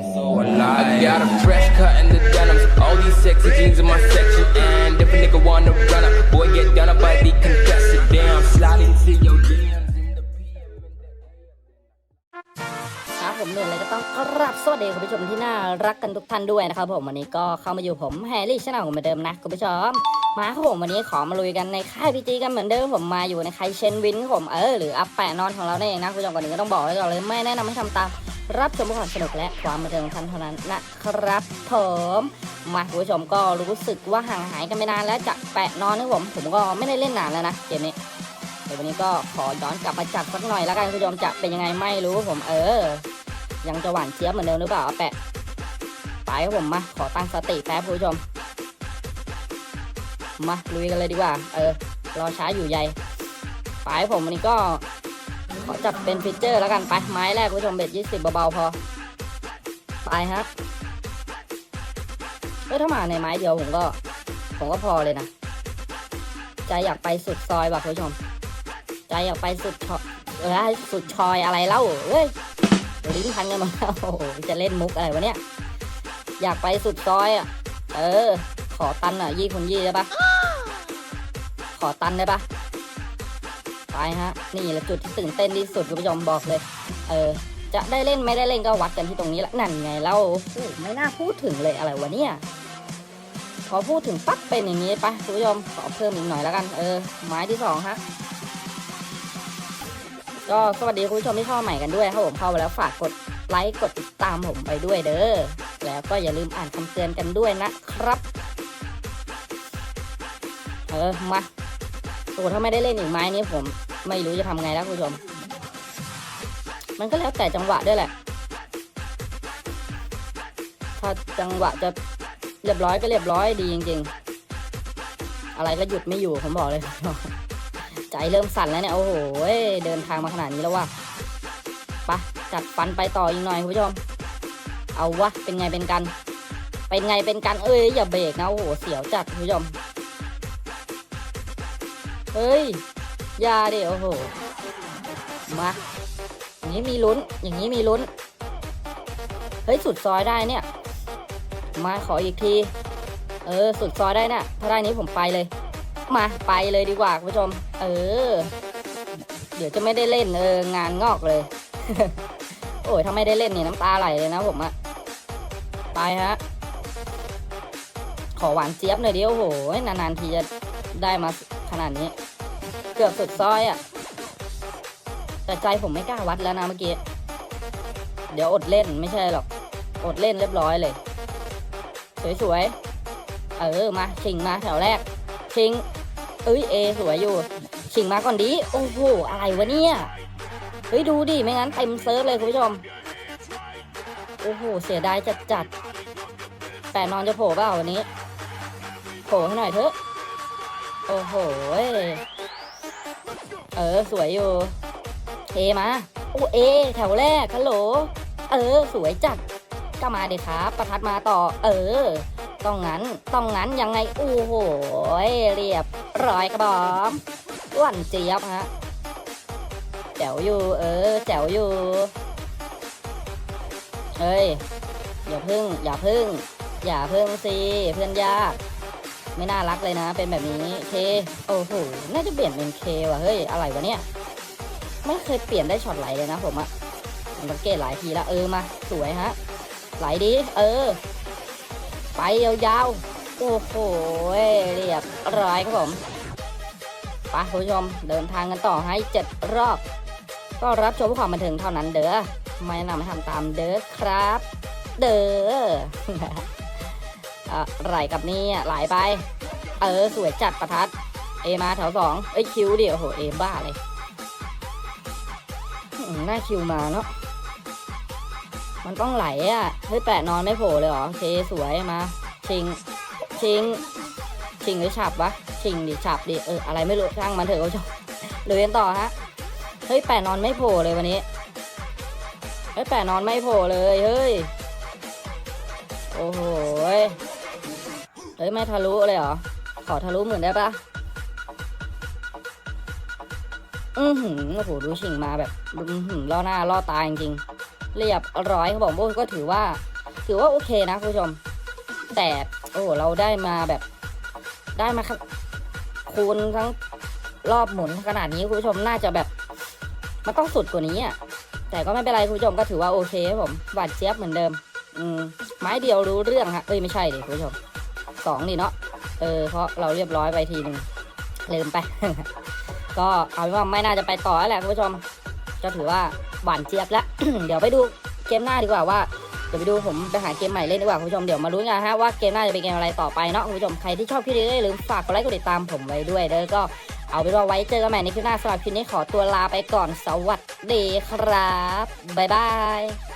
so alive. I got a fresh cut in the denims. All these sexy jeans in my section. And if a nigga wanna run up, boy, get done up by the contested. Damn, slide into your DMs in the PM. ครับผมเนี่ยเลยก็ต้องกราบสวัสดีคุณผู้ชมที่น่ารักกันทุกท่านด้วยนะครับผมวันนี้ก็เข้ามาอยู่ผมแฮร์รี่ชาแนลเหมือนเดิมนะคุณผู้ชมมาครับผมวันนี้ขอมาลุยกันในค่ายพีจีกันเหมือนเดิมผมมาอยู่ในค่ายเชนวินครับผมเออหรืออัปแปะนอนของเราเนี่ยเองนะคุณผู้ชมก่อนอื่นก็ต้องบอกไว้ก่อนเลยไม่แนะนำให้ทำตาม รับชมเพื่อความสนุกและความบันเทิงของท่านเท่านั้นนะครับผมมาคุณผู้ชมก็รู้สึกว่าห่างหายกันไปนานแล้วจากแปะนอนนะผมผมก็ไม่ได้เล่นนานแล้วนะเกมนี้เดี๋ยววันนี้ก็ขอย้อนกลับมาจัดสักหน่อยแล้วกันคุณผู้ชมจะเป็นยังไงไม่รู้ผมเออ ยังจะหวานเจี๊ยบเหมือนเดิมหรือเปล่าแปะไปครับผมมาขอตั้งสติแป๊บคุณผู้ชม มาลุยกันเลยดีกว่า เออ รอช้าอยู่ใยไปผมวันนี้ก็ ขอจับเป็นฟิเจอร์แล้วกันไปไม้แรกคุณผู้ชมเบ็ดยี่สิบเบาๆพอ ไปฮะเออถ้ามาในไม้เดียวผมก็ ผมก็พอเลยนะ ใจอยากไปสุดซอยว่ะคุณผู้ชม ใจอยากไปสุดชอเออสุดชอยอะไรเล่าเอ้ยลิ้นพันกันมาแล้วโอ้โหจะเล่นมุกอะไรวะเนี่ย อยากไปสุดซอยอะ เออ ขอตันอะยี่คนยี่ได้ปะขอตันได้ปะ ไปฮะ นี่แหละจุดที่ตื่นเต้นที่สุดคุณผู้ชมบอกเลย เออ จะได้เล่นไม่ได้เล่นก็วัดกันที่ตรงนี้ละนั่นไงเล่าโอ้โหไม่น่าพูดถึงเลยอะไรวะเนี่ยพอพูดถึงปั๊บเป็นอย่างนี้ไปะคุณผู้ชมขอเพิ่มอีกหน่อยแล้วกัน เออ ไม้ที่สองฮะก็สวัสดีคุณผู้ชมที่เข้ามาใหม่กันด้วยครับผมเข้ามาแล้วฝากกดไลค์กดติดตามผมไปด้วยเด้อแล้วก็อย่าลืมอ่านคำเตือนกันด้วยนะครับ เออมา โอ้ถ้าไม่ได้เล่นอีกไม้นี้ผม ไม่รู้จะทำไงแล้วคุณผู้ชม มันก็แล้วแต่จังหวะด้วยแหละ ถ้าจังหวะจะเรียบร้อยก็เรียบร้อยดีจริง ๆ อะไรก็หยุดไม่อยู่ผมบอกเลยใจเริ่มสั่นแล้วเนี่ยโอ้โหเดินทางมาขนาดนี้แล้วว่ะปะจัดฟันไปต่ออีกหน่อยคุณผู้ชม เอาวะเป็นไงเป็นกัน เป็นไงเป็นกันเอ้ยอย่าเบรกนะโอ้โหเสียวจัดคุณผู้ชม เฮ้ยยาเดิโอ้โห มา อย่างนี้มีลุ้น อย่างนี้มีลุ้น เฮ้ย สุดซอยได้เนี่ย มาขออีกที เออ สุดซอยได้น่ะ ถ้าได้นี้ผมไปเลย มาไปเลยดีกว่าคุณผู้ชม เออ เดี๋ยวจะไม่ได้เล่นเอองานงอกเลย โอ้ยถ้าไม่ได้เล่นนี่น้ำตาไหลเลยนะผมอะไปฮะ ขอหวานเจี๊ยบหน่อยเดิโอ้โหนานๆทีจะ ได้มาขนาดนี้ เกือบสุดซอยอะแต่ใจผมไม่กล้าวัดแล้วนะเมื่อกี้ เดี๋ยวอดเล่นไม่ใช่หรอก อดเล่นเรียบร้อยเลย สวยๆ เออ มาชิงมาแถวแรก ชิง เอ้ยเอสวยอยู่ ชิงมาก่อนดี โอ้โห อะไรวะเนี่ย เฮ้ยดูดิ ไม่งั้นเต็มเซิร์ฟเลยคุณผู้ชม โอ้โห เสียดายจัดจัดๆแต่นอนจะโผล่เปล่าวันนี้ โผล่ให้หน่อยเถอะ โอ้โห เออ สวยอยู่เทมา โอ้เอ แถวแรกฮัลโหล เออ สวยจัดก็มาเด็ครับ ประทัดมาต่อ เออ ต้องงั้น ต้องงั้น ยังไง โอ้โห เรียบร้อยกระบอมหวันเจี๊ยบฮะแจ๋วอยู่ เออ แจ๋วอยู่ เฮ้ย อย่าพึ่ง อย่าพึ่ง อย่าพึ่งสิ เพื่อนยาก ไม่น่ารักเลยนะ เป็นแบบนี้เคโอ้โหน่าจะเปลี่ยนเป็นเคว่ะเฮ้ยอะไรวะเนี่ยไม่เคยเปลี่ยนได้ช็อตไหลเลยนะผมอะมสังเกตหลายทีแล้วเออมา สวยฮะ ไหลดี เออ ไปยาวๆ โอ้โหเรียบร้อยครับผมไปคุณผู้ชมเดินทางกันต่อให้เจ็ดรอบ ก็รับชมความบันเทิงเท่านั้นเด้อไม่นะนำให้ทำตามเด้อครับ เด้อ อะไรกับนี่ไหลไป เออ สวยจัดประทัด เอมาแถวสองเอ้ยคิวเดียวโหเอบ้าเลยหน้าคิวมาเนาะมันต้องไหลอะเฮ้ยแปะนอนไม่โผล่เลยเหรอโอเคสวยมา ชิง ชิง ชิงหรือฉับวะ ชิงดิฉับดิเอออะไรไม่รู้ช่างมันเถอะคุณผู้ชมเลยนต่อฮะเฮ้ยแปะนอนไม่โผล่เลยวันนี้เฮ้ยแปะนอนไม่โผล่เลยเฮ้ยโอ้โหย เฮ้ยไม่ทะลุเลยเหรอ ขอทะลุเหมือนได้ปะอือหือโอ้โหดูชิงมาแบบอือหือล่อหน้าล่อตาจริงๆเรียบร้อยครับผมโอ้ก็ถือว่า ถือว่าโอเคนะคุณผู้ชม แต่โอ้เราได้มาแบบได้มาคูณทั้งรอบหมุนขนาดนี้คุณผู้ชมน่าจะแบบมันต้องสุดกว่านี้อะแต่ก็ไม่เป็นไรคุณผู้ชมก็ถือว่าโอเคครับผมหวานเจี๊ยบเหมือนเดิม อืมไม้เดียวรู้เรื่องฮะเอ้ยไม่ใช่ดิคุณผู้ชม สองนี่เนาะเออเพราะเราเรียบร้อยไปทีหนึ่งลืมไป ก็เอาเป็นว่าไม่น่าจะไปต่อแล้วแหละคุณผู้ชมก็ถือว่าหวานเจี๊ยบแล้ว เดี๋ยวไปดูเกมหน้าดีกว่าว่าเดี๋ยวไปดูผมไปหาเกมใหม่เล่นดีกว่าคุณผู้ชมเดี๋ยวมาลุ้นกันฮะว่าเกมหน้าจะเป็นเกมอะไรต่อไปเนาะคุณผู้ชมใครที่ชอบคลิปนี้ก็อย่าลืมฝากกดไลค์กดติดตามผมไว้ด้วยเด้อก็เอาเป็นว่าไว้เจอกันใหม่ในคลิปหน้าสำหรับคลิปนี้ขอตัวลาไปก่อนสวัสดีครับบ๊ายบาย